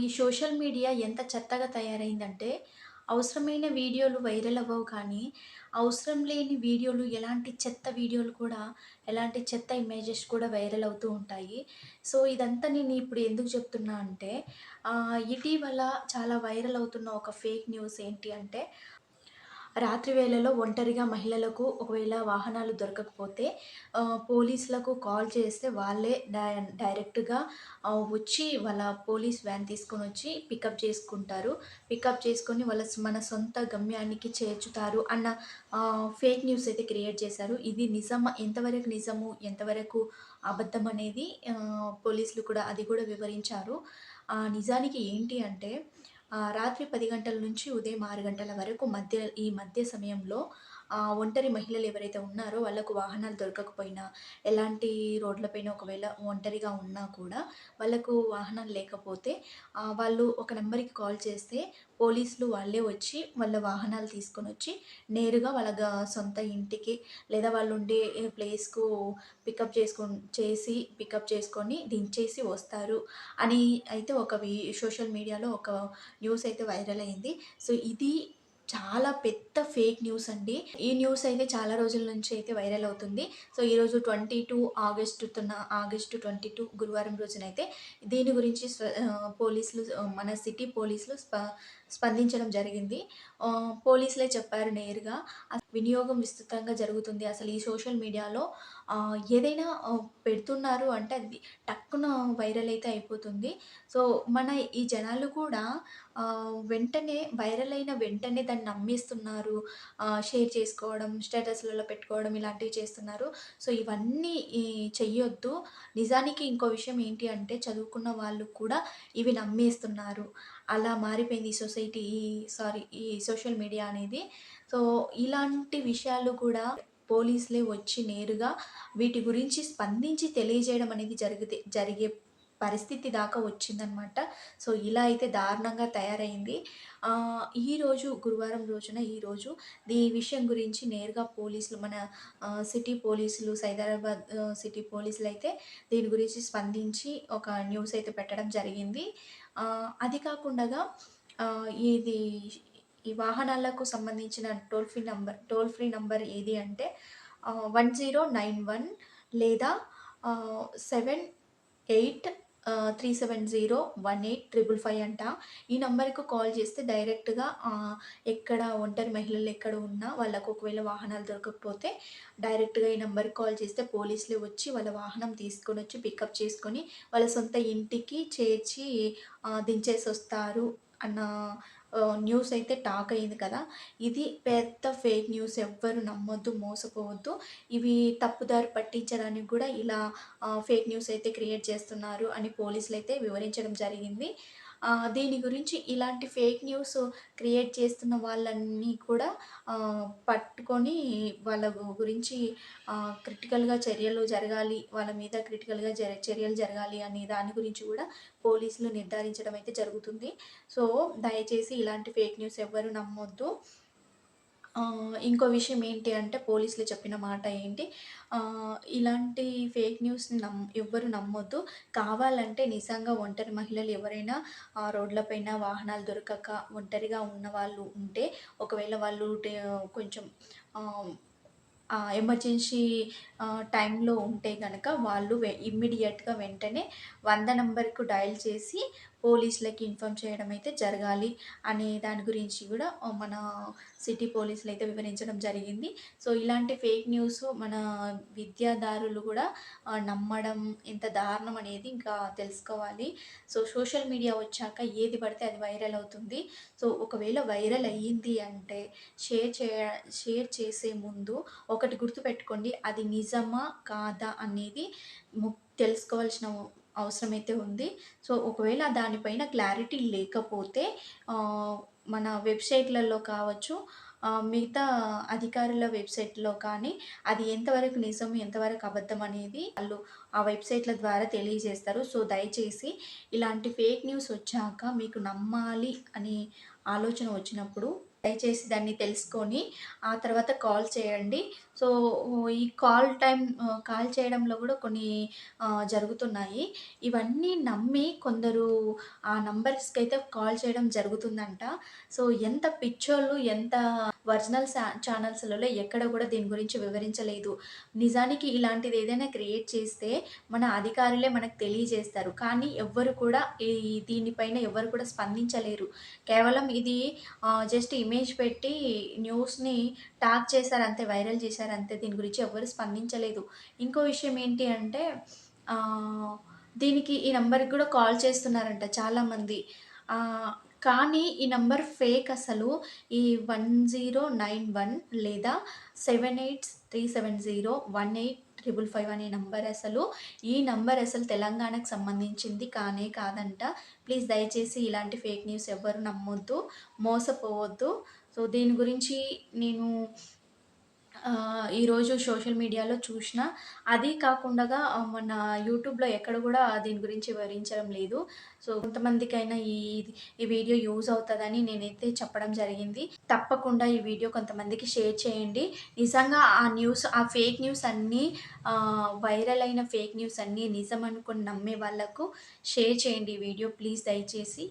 ఈ social media ఎంత చెత్తగా తయారైందంటే, అవసరమైన వీడియోలు వైరల్ అవ్వవు కానీ, అవసరం లేని వీడియోలు ఎలాంటి చెత్త వీడియోలు కూడా, ఎలాంటి చెత్త ఇమేజెస్ కూడా వైరల్ అవుతూ ఉంటాయి. సో, ఇదంతా నేను ఇప్పుడు ఎందుకు చెప్తున్నా అంటే, ఇటీవల చాలా వైరల్ అవుతున్న ఒక ఫేక్ న్యూస్ ఏంటి అంటే రాత్రి వేళలో ఒంటరిగా మహిళలకు ఒకవేళ వాహనాలు దొరకకపోతే పోలీసులకు కాల్ చేస్తే వాళ్ళే డై డైరెక్ట్‌గా వచ్చి వాళ్ళ పోలీస్ వ్యాన్ తీసుకొని వచ్చి పికప్ చేసుకుంటారు. పికప్ చేసుకొని వాళ్ళ మన సొంత గమ్యానికి చేర్చుతారు అన్న ఫేక్ న్యూస్ అయితే క్రియేట్ చేశారు. ఇది నిజం ఎంతవరకు నిజము? ఎంతవరకు అబద్ధం అనేది పోలీసులు కూడా అది కూడా వివరించారు. నిజానికి ఏంటి అంటే రాత్రి పది గంటల నుంచి ఉదయం ఆరు గంటల వరకు మధ్య ఈ మధ్య సమయంలో ఒంటరి మహిళలు ఎవరైతే ఉన్నారో వాళ్ళకు వాహనాలు దొరకకపోయినా, ఎలాంటి రోడ్లపైన ఒకవేళ ఒంటరిగా ఉన్నా కూడా వాళ్ళకు వాహనాలు లేకపోతే వాళ్ళు ఒక నెంబర్కి కాల్ చేస్తే పోలీసులు వాళ్ళే వచ్చి వాళ్ళ వాహనాలు తీసుకొని వచ్చి నేరుగా వాళ్ళ సొంత ఇంటికి లేదా వాళ్ళు ఉండే ప్లేస్‌కు పికప్ చేసుకో చేసి పికప్ చేసుకొని దించేసి వస్తారు అని అయితే ఒక సోషల్ మీడియాలో ఒక న్యూస్ అయితే వైరల్ అయింది. సో, ఇది చాలా పెద్ద ఫేక్ న్యూస్ అండి. ఈ న్యూస్ అయితే చాలా రోజుల నుంచి అయితే వైరల్ అవుతుంది. సో, ఈరోజు ట్వంటీ టూ ఆగస్టు 22 గురువారం రోజునైతే దీని గురించి స్వ పోలీసులు మన సిటీ పోలీసులు స్ప స్పందించడం జరిగింది. పోలీసులే చెప్పారు నేరుగా వినియోగం విస్తృతంగా జరుగుతుంది. అసలు ఈ సోషల్ మీడియాలో ఏదైనా పెడుతున్నారు అంటే అది టక్కున వైరల్ అయితే అయిపోతుంది. సో, మన ఈ జనాలు కూడా వెంటనే వైరల్ అయిన వెంటనే దాన్ని నమ్మేస్తున్నారు. షేర్ చేసుకోవడం, స్టేటస్‌లలో పెట్టుకోవడం ఇలాంటివి చేస్తున్నారు. సో, ఇవన్నీ చెయ్యొద్దు. నిజానికి ఇంకో విషయం ఏంటి అంటే చదువుకున్న వాళ్ళు కూడా ఇవి నమ్మేస్తున్నారు. అలా మారిపోయింది ఈ సొసైటీ ఈ సారీ ఈ సోషల్ మీడియా అనేది. సో, ఇలాంటి విషయాలు కూడా పోలీసులే వచ్చి నేరుగా వీటి గురించి స్పందించి తెలియజేయడం అనేది జరిగితే జరిగే పరిస్థితి దాకా వచ్చిందనమాట. సో, ఇలా అయితే దారుణంగా తయారైంది ఈరోజు గురువారం రోజున ఈరోజు ఈ విషయం గురించి నేరుగా పోలీసులు మన సిటీ పోలీసులు సైదరాబాద్ సిటీ పోలీసులు అయితే దీని గురించి స్పందించి ఒక న్యూస్ అయితే పెట్టడం జరిగింది. అది కాకుండా ఇది ఈ వాహనాలకు సంబంధించిన toll free number toll free number ఏది అంటే వన్ జీరో నైన్ వన్ లేదా seven eight three seven zero one eight triple five అంట. ఈ నంబర్కు కాల్ చేస్తే డైరెక్ట్‌గా ఎక్కడ ఒంటరి మహిళలు ఎక్కడ ఉన్నా వాళ్ళకు ఒకవేళ వాహనాలు దొరకకపోతే డైరెక్ట్‌గా ఈ నంబర్‌కి కాల్ చేస్తే పోలీసులే వచ్చి వాళ్ళ వాహనం తీసుకొని వచ్చి పికప్ చేసుకొని వాళ్ళ సొంత ఇంటికి చేర్చి దించేసి వస్తారు అన్న న్యూస్ అయితే టాక్ అయింది కదా! ఇది పెద్ద ఫేక్ న్యూస్. ఎవ్వరు నమ్మొద్దు, మోసపోవద్దు. ఇవి తప్పుదారి పట్టించడానికి కూడా ఇలా ఫేక్ న్యూస్ అయితే క్రియేట్ చేస్తున్నారు అని పోలీసులు అయితే వివరించడం జరిగింది. దీని గురించి ఇలాంటి ఫేక్ న్యూస్ క్రియేట్ చేస్తున్న వాళ్ళన్నీ కూడా పట్టుకొని వాళ్ళ గురించి క్రిటికల్‌గా చర్యలు జరగాలి. వాళ్ళ మీద క్రిటికల్‌గా జ చర్యలు జరగాలి అనే దాని గురించి కూడా పోలీసులు నిర్ధారించడం అయితే జరుగుతుంది. సో, దయచేసి ఇలాంటి ఫేక్ న్యూస్ ఎవ్వరు నమ్మొద్దు. ఆహ్, ఇంకో విషయం ఏంటి అంటే పోలీసులు చెప్పిన మాట ఏంటి ఆహ్, ఇలాంటి ఫేక్ న్యూస్‌ని నమ్ ఎవ్వరు నమ్మొద్దు. కావాలంటే నిజంగా ఒంటరి మహిళలు ఎవరైనా ఆహ్, రోడ్లపైన వాహనాలు దొరకక ఒంటరిగా ఉన్నవాళ్ళు ఉంటే ఒకవేళ వాళ్ళు టే కొంచెం ఆహ్, ఆహ్, ఎమర్జెన్సీ ఆహ్, టైంలో ఉంటే గనక వాళ్ళు వె ఇమ్మీడియేట్‌గా వెంటనే 100 నంబర్‌కు డయల్ చేసి పోలీసులకి ఇన్ఫామ్ చేయడం అయితే జరగాలి అనే దాని గురించి కూడా మన సిటీ పోలీసులు అయితే వివరించడం జరిగింది. సో, ఇలాంటి ఫేక్ న్యూస్ మన విద్యాదారులు కూడా నమ్మడం ఎంత దారుణం అనేది ఇంకా తెలుసుకోవాలి. సో, సోషల్ మీడియా వచ్చాక ఏది పడితే అది వైరల్ అవుతుంది. సో, ఒకవేళ వైరల్ అయ్యింది అంటే షేర్ చేయ షేర్ చేసే ముందు ఒకటి గుర్తుపెట్టుకోండి. అది నిజమా? కాదా? అనేది ము తెలుసుకోవాల్సిన అవసరమైతే ఉంది. సో, ఒకవేళ దానిపైన క్లారిటీ లేకపోతే మన వెబ్‌సైట్‌లలో కావచ్చు మిగతా అధికారుల వెబ్‌సైట్‌లో కానీ అది ఎంతవరకు నిజం, ఎంతవరకు అబద్ధం అనేది వాళ్ళు ఆ వెబ్‌సైట్‌ల ద్వారా తెలియజేస్తారు. సో, దయచేసి ఇలాంటి ఫేక్ న్యూస్ వచ్చాక మీకు నమ్మాలి అనే ఆలోచన వచ్చినప్పుడు దయచేసి దాన్ని తెలుసుకొని ఆ తర్వాత కాల్ చేయండి. సో, ఈ కాల్ టైం కాల్ చేయడంలో కూడా కొన్ని జరుగుతున్నాయి. ఇవన్నీ నమ్మి కొందరు ఆ నంబర్స్‌కైతే కాల్ చేయడం జరుగుతుందంట. సో, ఎంత పిచ్చోళ్ళు, ఎంత ఒరిజినల్ ఛానల్స్‌లలో ఎక్కడ కూడా దీని గురించి వివరించలేదు. నిజానికి ఇలాంటిది ఏదైనా క్రియేట్ చేస్తే మన అధికారులే మనకు తెలియజేస్తారు. కానీ ఎవ్వరు కూడా ఈ దీనిపైన ఎవ్వరు కూడా స్పందించలేరు. కేవలం ఇది జస్ట్ ఇమేజ్ పెట్టి న్యూస్‌ని ట్యాగ్ చేశారు అంతే వైరల్ చేశారు చేశారంతే. దీని గురించి ఎవ్వరు స్పందించలేదు. ఇంకో విషయం ఏంటి అంటే దీనికి ఈ నెంబర్కి కూడా కాల్ చేస్తున్నారంట చాలామంది. కానీ ఈ నంబర్ ఫేక్ అసలు. ఈ 1091 లేదా 7837018555 అనే నంబర్ అసలు. ఈ నంబర్ అసలు తెలంగాణకు సంబంధించింది కానే కాదంట. ప్లీజ్ దయచేసి ఇలాంటి ఫేక్ న్యూస్ ఎవ్వరు నమ్మొద్దు. మోసపోవద్దు. సో, దీని గురించి నేను ఆహ్, ఈరోజు సోషల్ మీడియాలో చూసిన అది కాకుండగా ఆహ్, మన యూట్యూబ్‌లో ఎక్కడ గూడా దీని గురించి వివరించడం లేదు. సో, కొంతమందికైనా ఈ ఈ వీడియో యూజ్ అవుతదని నేనైతే చెప్పడం జరిగింది. తప్పకుండా ఈ వీడియో కొంతమందికి షేర్ చేయండి. నిజంగా ఆ న్యూస్ ఆ ఫేక్ న్యూస్ అన్నీ ఆహ్, వైరల్ అయిన ఫేక్ న్యూస్ అన్నీ నిజం అనుకుని నమ్మే వాళ్ళకు షేర్ చేయండి ఈ వీడియో ప్లీజ్ దయచేసి.